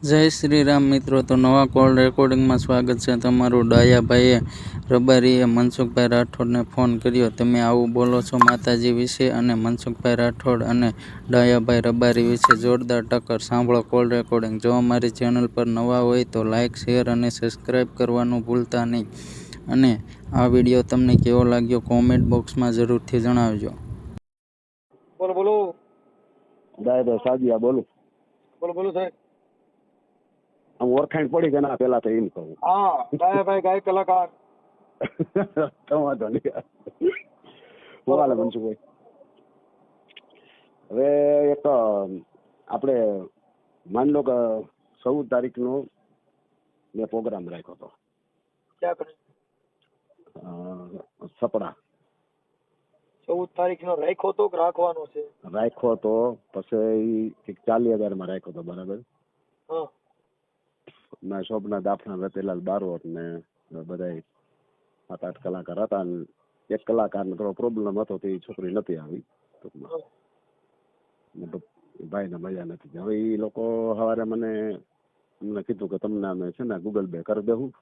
જય શ્રી રામ મિત્રો તો નવા કોલ રેકોર્ડિંગમાં સ્વાગત છે તમારું ડાયાભાઈએ રબારીએ મનસુખભાઈ રાઠોડને ફોન કર્યો. તમે આવું બોલો છો માતાજી વિશે અને મનસુખભાઈ રાઠોડ અને ડાયાભાઈ રબારી વિશે જોરદાર ટક્કર. સાંભળો કોલ રેકોર્ડિંગ. જો અમારી ચેનલ પર નવા હોય તો લાઇક શેર અને સબસ્ક્રાઈબ કરવાનું ભૂલતા નહીં. અને આ વીડિયો તમને કેવો લાગ્યો કોમેન્ટ બોક્સમાં જરૂરથી જણાવજો. બોલો બોલો. બોલો બોલો સાહેબ. આમ ઓળખાણ પડી કે ના પેલા તો એમ કહું. હા ભાઈ ગાય કલાકાર. તો વાંધો નહીં. બોલે મનસુખભાઈ. હવે એક આપણે માની લો કે ચૌદ તારીખનો મેં પ્રોગ્રામ રાખ્યો હતો. સપડા. ચૌદ તારીખ નો રાખ્યો તો રાખવાનો છે? રાખ્યો હતો પછી ચાલી હજાર હજારમાં રાખ્યો હતો બરાબર. હા. મેં શોભના દાફણા રતિલાલ બારોટ ને બધા સાત આઠ કલાકાર હતા ને એક કલાકારને થોડો પ્રોબ્લેમ હતો તે છોકરી નથી આવી ટૂંકમાં. ને ભાઈને મજા નથી હવે એ લોકો સવારે મને અમને કીધું કે તમને અમે છે ને ગૂગલ પે કરી દેવું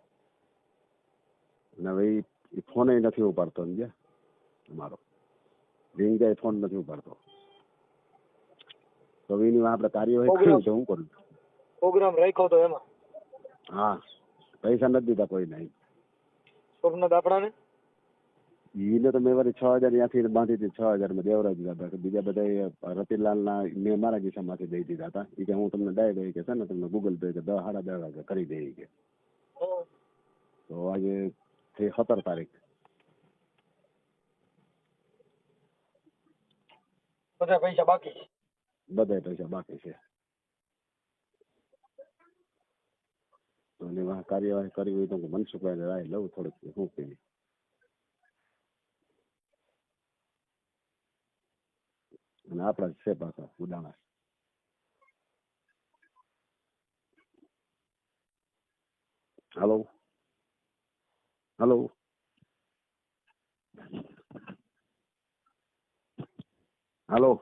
અને હવે એ ફોને નથી ઉપાડતો સમજ્યા અમારો રિંગ ફોન નથી ઉપાડતો તો એની આપણે કાર્યવાહી કરી તો હું કરું પ્રોગ્રામ રાખ્યો તો એમાં હા પૈસા નથી દીધા કોઈ નહીં સોમનાથ આપણાને એને તો મેં વળી છ હજાર ત્યાંથી બાંધી હતી છ હજારમાં દેવરાજ દીધા હતા બીજા બધા રતિલાલ ના મેં મારા ખિસ્સામાંથી દઈ દીધા હતા એ કે હું તમને ડાયરેક્ટ કે છે ને તમને ગૂગલ પે કે દસ સાડા દસ વાગે કરી દે ઈ કે હા. તો આજે થઈ સત્તર તારીખ બધા પૈસા બાકી છે. બધા પૈસા બાકી છે તો એને વાહ કાર્યવાહી કરવી હોય તો હું મનસુખભાઈ રાય લઉં થોડીક શું કેવી અને આપણા જ છે પાછા ઉદાણા. હલો? હલો? હલો.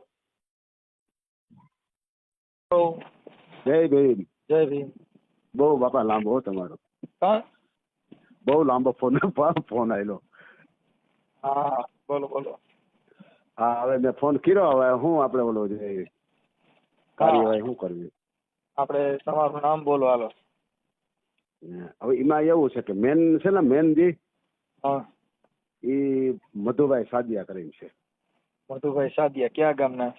જય ભીમ. જય ભીમ. બહુ બાપા લાંબો હો તમારો. હા? બહુ લાંબો ફોન ફોન આવેલો હા બોલો બોલો. હા હવે મેં ફોન કર્યો હવે શું આપણે બોલો જોઈએ કાર્યવાહી શું કરવી? આપણે તમારું નામ બોલો હાલો. હવે એમાં એવું છે કે મેન છે ને મેન જી હા. એ મધુભાઈ સાદિયા કરીને છે. મધુભાઈ સાદિયા ક્યાં ગામના?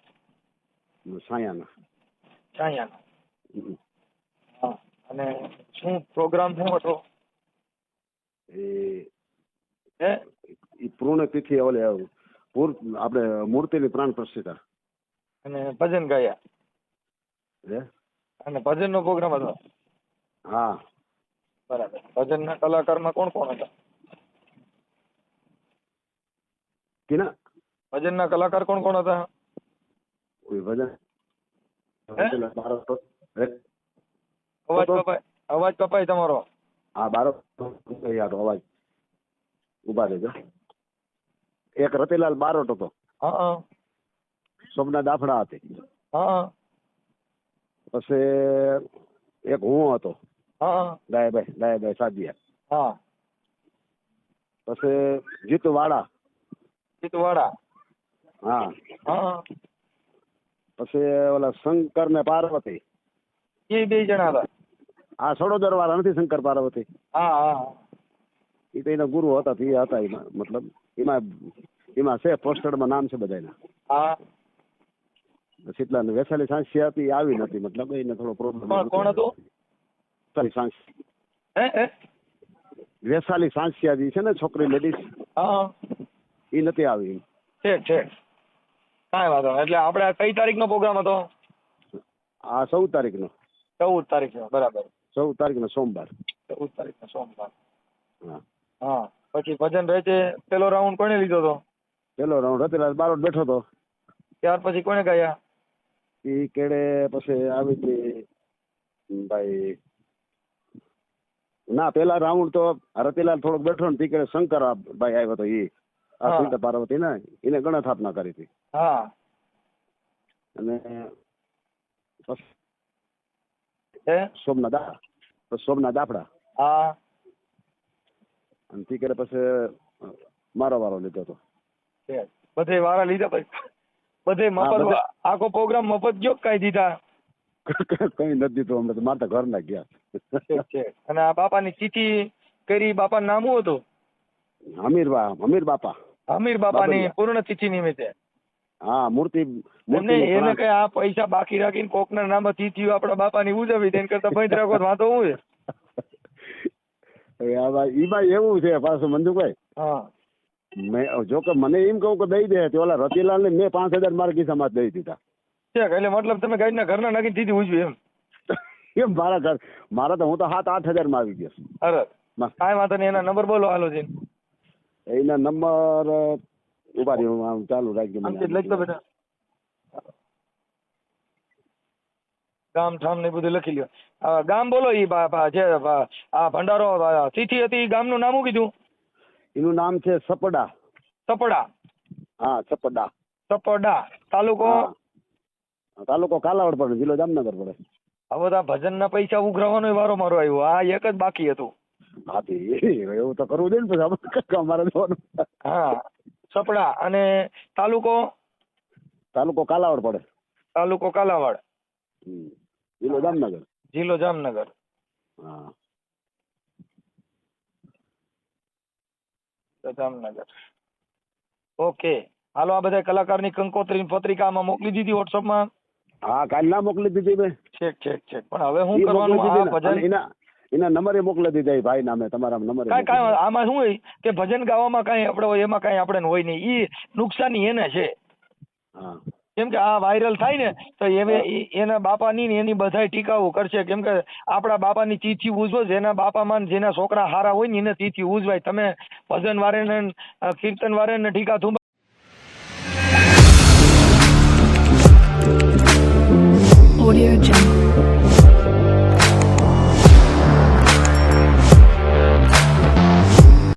સાયાના. સાયાના. હા અને શું પ્રોગ્રામ શું હતો? એ હે? ઈ પૂર્ણ તિથિ ઓલે પૂર આપણે મૂર્તિની પ્રાણ પ્રતિષ્ઠા અને ભજન ગાયા. હે? અને ભજનનો પ્રોગ્રામ હતો? હા. બરાબર. ભજનના કલાકારમાં કોણ કોણ હતા? કિના? ભજનના કલાકાર કોણ કોણ હતા? કોઈ ભજન? અવાજ કપાય અવાજ કપાય તમારો. હા બારો. યાર અવાજ. ઊભા રહેજો. એક રતિલાલ બારોટ હતો. હા હા. સોમના દાફડા હતી. હા પછી એક હું હતો. હા ડાયાભાઈ ડાયાભાઈ સાદિયા. હા. પછી જીતુ ચિતવાડા હા હા. પછી ઓલા શંકર ને પાર્વતી. એ બે જણા હતા. આ સડોદર વાળા નથી શંકર પાર્વતી. હા હા. એ તો એના ગુરુ હતા એ હતા એમાં મતલબ એમાં એમાં છે પોસ્ટરમાં નામ છે બધાના. હા. શીતલા ને વૈશાલી સાંસિયા હતી આવી નથી મતલબ એને થોડો પ્રોબ્લેમ કોણ હતો? વૈશાલી સાંસ. હે હે? વૈશાલી સાંસિયા જે છે ને છોકરી લેડીઝ હા. એ નથી આવી. ઠીક ઠીક કાંઈ વાંધો એટલે આપણે કઈ તારીખનો પ્રોગ્રામ હતો? આ ચૌદ તારીખનો. ચૌદ તારીખનો બરાબર. ચૌદ તારીખનો સોમવાર. ચૌદ તારીખનો સોમવાર. હા. હા પછી ભજન રચે પેલો રાઉન્ડ કોને લીધો હતો પેલો રાઉન્ડ રતિલાલ બારોટ બેઠો હતો. ત્યાર પછી કોને ગયા? એ કેડે પછી આવી હતી ભાઈ ના પેલા રાઉન્ડ તો રતિલાલ થોડોક બેઠો ને તીકડે શંકર ભાઈ આવ્યો હતો એ આ હા. પાર્વતી ને એને ગણસ્થાપના કરી હતી. હા. અને પછી હે? સોમનાથ સોમનાથ દાફડા. હા. અને તી કરે પછી મારો વારો લીધો હતો બધે વારા લીધા પછી. બધે મફત આખો પ્રોગ્રામ મફત ગયો કઈ દીધા? કઈ નથી દીધું તો મારા તો ઘરના ગયા. અને આ બાપાની ચીઠી કરી બાપા નામ શું હતું? અમીર બા અમીર બાપા. અમીર બાપાની. પૂર્ણ તિથિ નિમિત્તે. હા મૂર્તિ એમને એને કઈ આ પૈસા બાકી રાખીને કોકના નામે આપડા આપણા બાપાની ઉજવવી તેને કરતા ભાઈ રાખો વાંધો હું છે? હવે ભાઈ એવું છે પાછું મંજુભાઈ. હા. મેં જો કે મને એમ કહું કે દઈ દે તો ઓલા રતિલાલ ને મેં પાંચ હજાર મારા ખિસ્સામાં દઈ દીધા. છે એટલે મતલબ તમે ગાડીના ઘરના નાખીને દીધી ઉજવી એમ? એમ મારા ઘર મારા તો હું તો સાત આઠ હજારમાં આવી ગયો. અરે. કાંઈ વાંધો નહીં એના નંબર બોલો હાલો જઈને. એના નંબર ઊભા રહ્યો આમ ચાલુ રાખજો મને લખી દો બેટા. ગામ ઠામ ને બધું લખી લ્યો. ગામ બોલો ઈ જે આ ભંડારો તિથિ હતી ગામનું નામ શું કીધું? એનું નામ છે સપડા. સપડા. હા સપડા. સપડા. તાલુકો? તાલુકો કાલાવડ પડે જિલ્લો જામનગર પડે. હવે તો ભજન ના પૈસા ઉઘરાવાનો વારો મારો આવ્યો. આ એક જ બાકી હતું. હા એવું તો કરવું જોઈએ ને પછી. અમારે જવાનું. હા. સપડા અને તાલુકો? તાલુકો કાલાવડ પડે. તાલુકો કાલાવાડ. જિલ્લો જામનગર. જિલ્લો જામનગર. હા. જામનગર. ઓકે. હાલો આ બધા કલાકારની કંકોત્રી પત્રિકામાં મોકલી દીધી વોટ્સઅપમાં હા કાલ ના મોકલી દીધી મેં. છેક છેક છેક પણ હવે હું કરવાનું? આ ભજન એના નંબરે મોકલી દીધા ભાઈ નામે તમારા નંબર કાંઈ કાંઈ આમાં શું હોય? કે ભજન ગાવામાં કઈ આપણે હોય એમાં કઈ આપણે હોય નહીં. ઈ નુકસાની એને છે. કેમ કે આ વાયરલ થાય ને તો એને એના બાપાની ને એની બધાય ટીકાઓ કરશે. કેમ કે આપણા બાપાની તિથિ ઉજવો જેના બાપામાં જેના છોકરા હારા હોય ને એને તિથિ ઉજવાય. તમે ભજન વારે ને કીર્તન વારે ને ટીકા થુંબા Audio Jungle.